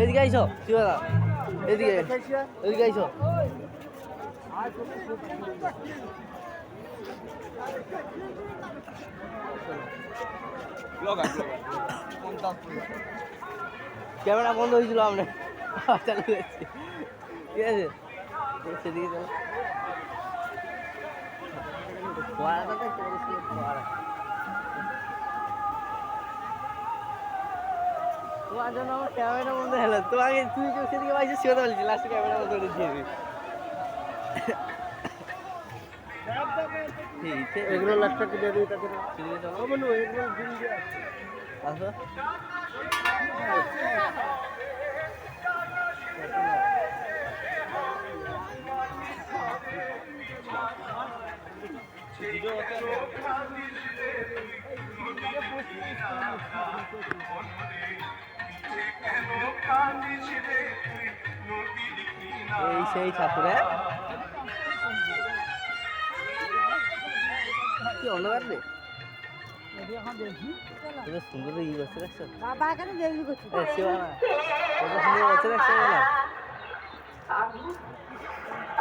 এদিকে আইসো শিবাদা এদিকে এদিকে আইসো। ক্যামেরা বন্ধ হয়েছিল আপনার চালু হয়েছে। ঠিক আছে? সেদিকে চলো। তোমার জন্য আমার ক্যামেরা বন্ধ হলো তোমাকে তুই কেউ সেদিকে পাইছো সেটা বলছি লাস্টে ক্যামেরা বন্ধ করে দিয়েছি। এগুলো লাখ টাকা দিয়ে দিই তাকে সেদিকে চলো এই সেই ঠাকুরে। কি অন্ধকার রে? সুন্দর ই বসে রাখছো বাবা এখানে দেরি করছি। সুন্দর বসে রাখছো আমি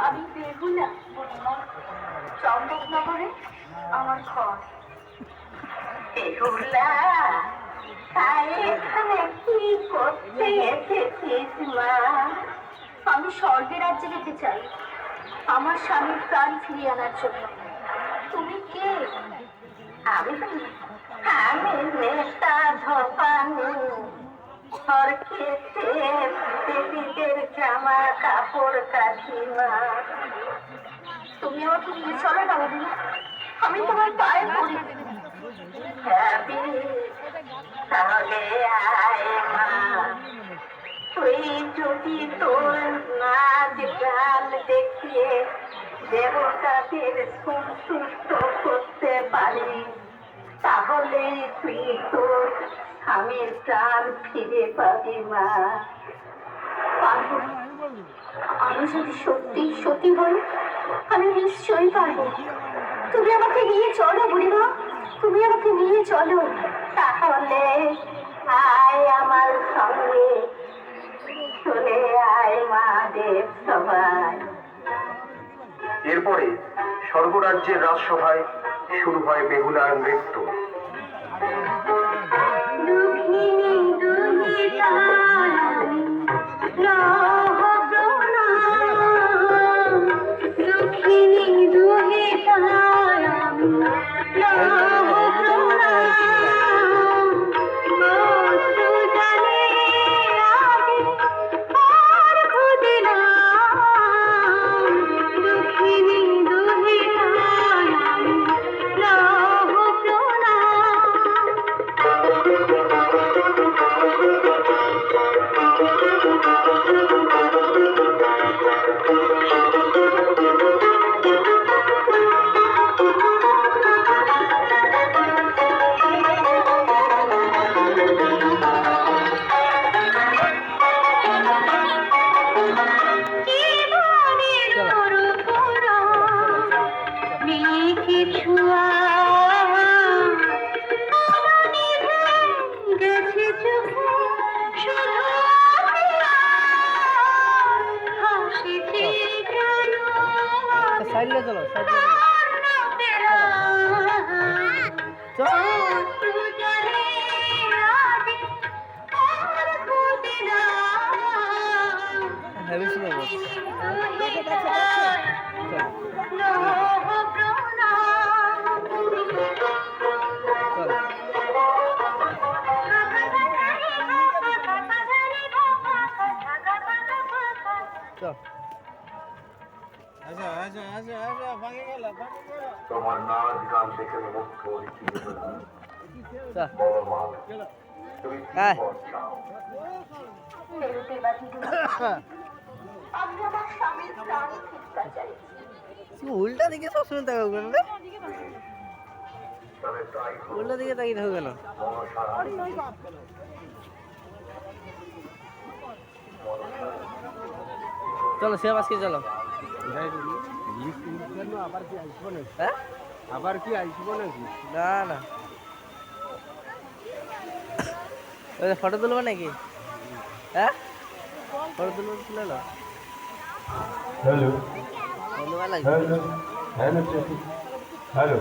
আমি আমার ঘর। করতে এসেছিস আমি স্বর্গের রাজ্যে যেতে চাই। আমার স্বামীর প্রাণ ফিরিয়ে আনার জন্য। তুমি কে? আমি আমি নেতা ধপানি। ঘর খেতে দেবীদের জামা কাপড় কাকিমা তুমি আমাকে নিয়ে চলো না আমি তোমার পায়ে পড়ি। যাবি তাহলে তুই যদি তোর নাচ গান দেখিয়ে দেবতাদের সন্তুষ্ট করতে তাহলে তুই তোর স্বামীর প্রাণ ফিরে পাবি মা আমি যদি সত্যি সত্যি হই আমি নিশ্চয়ই পারব। তুমি আমাকে নিয়ে চলো, বুড়িমা। তুমি আমাকে নিয়ে চলো। তাহলে আয় আমার সঙ্গে। চলে আয় মা দেব সবাই। এরপরে স্বর্গরাজ্যের রাজসভায় শুরু হয় বেহুলার নৃত্য। তোমার নাচ গান দেখে মুগ্ধ তুমি হ্যাঁ। তুমি উল্টা দিকে সবসময় তাকাও কেন রে? উল্টা দিকে তাকিয়ে থাকো কেন? মনসা চলো সে আজকে চলো। আবার কি আসব নাকি? হ্যাঁ? আবার কি আসব নাকি? না না। ফটো তুলবো নাকি? হ্যাঁ? ফটো তুলে তুলে না হ্যালো। হ্যালো। হ্যালো হ্যালো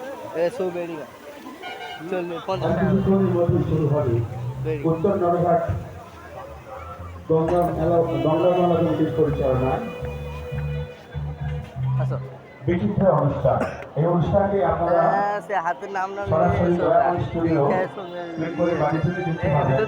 এ সব বেরিয়ে গেল চল পঞ্চাশ টাকা কিছুক্ষণের মধ্যে শুরু হবে বেরিয়ে উত্তর নরঘাট গঙ্গা মেলা গঙ্গা মেলা পরিচালনায়। বিচিত্র অনুষ্ঠান। এই অনুষ্ঠানটি আপনারা হ্যাঁ, সরাসরি স্টুডিও ক্লিক করে বাড়ি থেকে দেখতে পাবেন।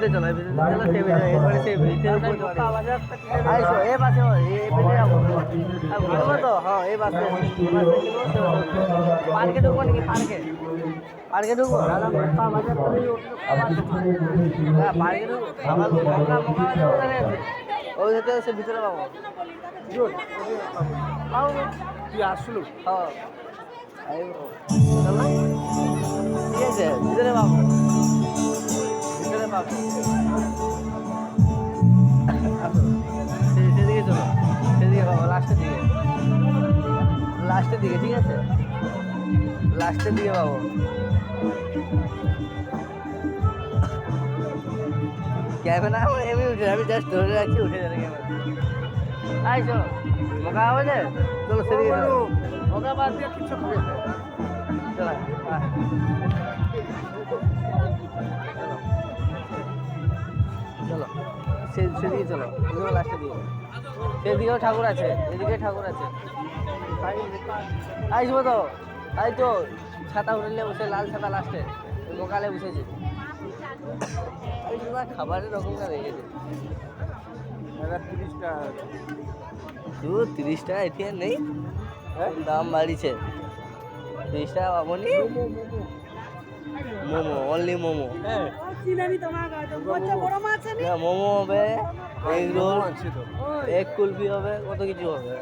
ওই ভিতরে পাবো। তুই আসলো? হ্যাঁ। ঠিক আছে ভিতরে পাবো ভিতরে সে- সেদিকে চলো। সেদিকে পাবো লাস্টের দিকে। লাস্টের দিকে ঠিক আছে? লাস্টের দিকে পাবো ক্যামেরা আমার এমনি উঠে আমি জাস্ট ধরে রাখছি উঠে যাবে ক্যামেরা। আই চলো মোকা হবে যে চলো সেদিকে ওকে বাদ দিয়ে কিছু খাবে চলো। চলো সেদিকে চলো লাস্টের দিকে সেদিকেও ঠাকুর আছে এদিকে ঠাকুর আছে। আইসবো তো তাই তো ছাতা উঠলে বসে লাল ছাতা লাস্টে মোকালে বসেছে। না খাবারের রকমটা রেখেছে তিরিশ টাকা এটি নেই দাম বাড়িছে তিরিশ টাকা পাবনি মোমো অনলি মোমো। হ্যাঁ। না, মোমো হবে এগ রোল এগ কুলফি হবে কত কিছু হবে?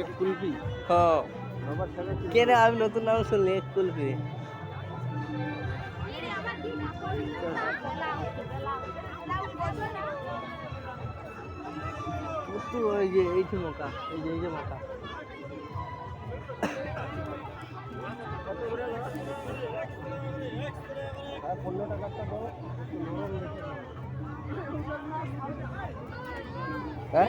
এক হ্যাঁ। আমার কে? রে আমি নতুন নাম শুনলি এগ কুলফি। একটু ওই যে এই যে মোকা এই যে এই যে মোকা পনেরো টাকাটা দাও হ্যাঁ?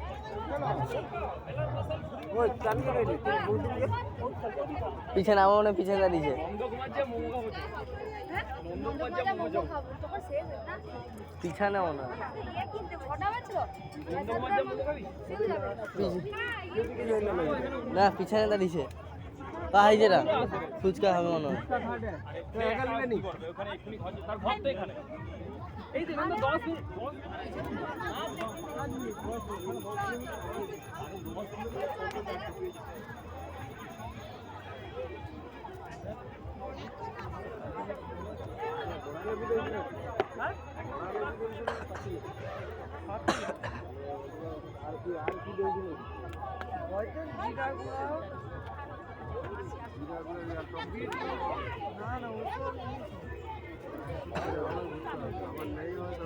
পিছনে আমার মনে হয় পিছনে দাঁড়িয়েছে পিছনে মনে না। পিছনে দাঁড়িয়েছে পাহাই যেটা ফুচকা হবে মনে হয়। তো একা নেবে নি? আর কি আর কি জিরা গুঁড়ো আর টক আমার নেই হয়তো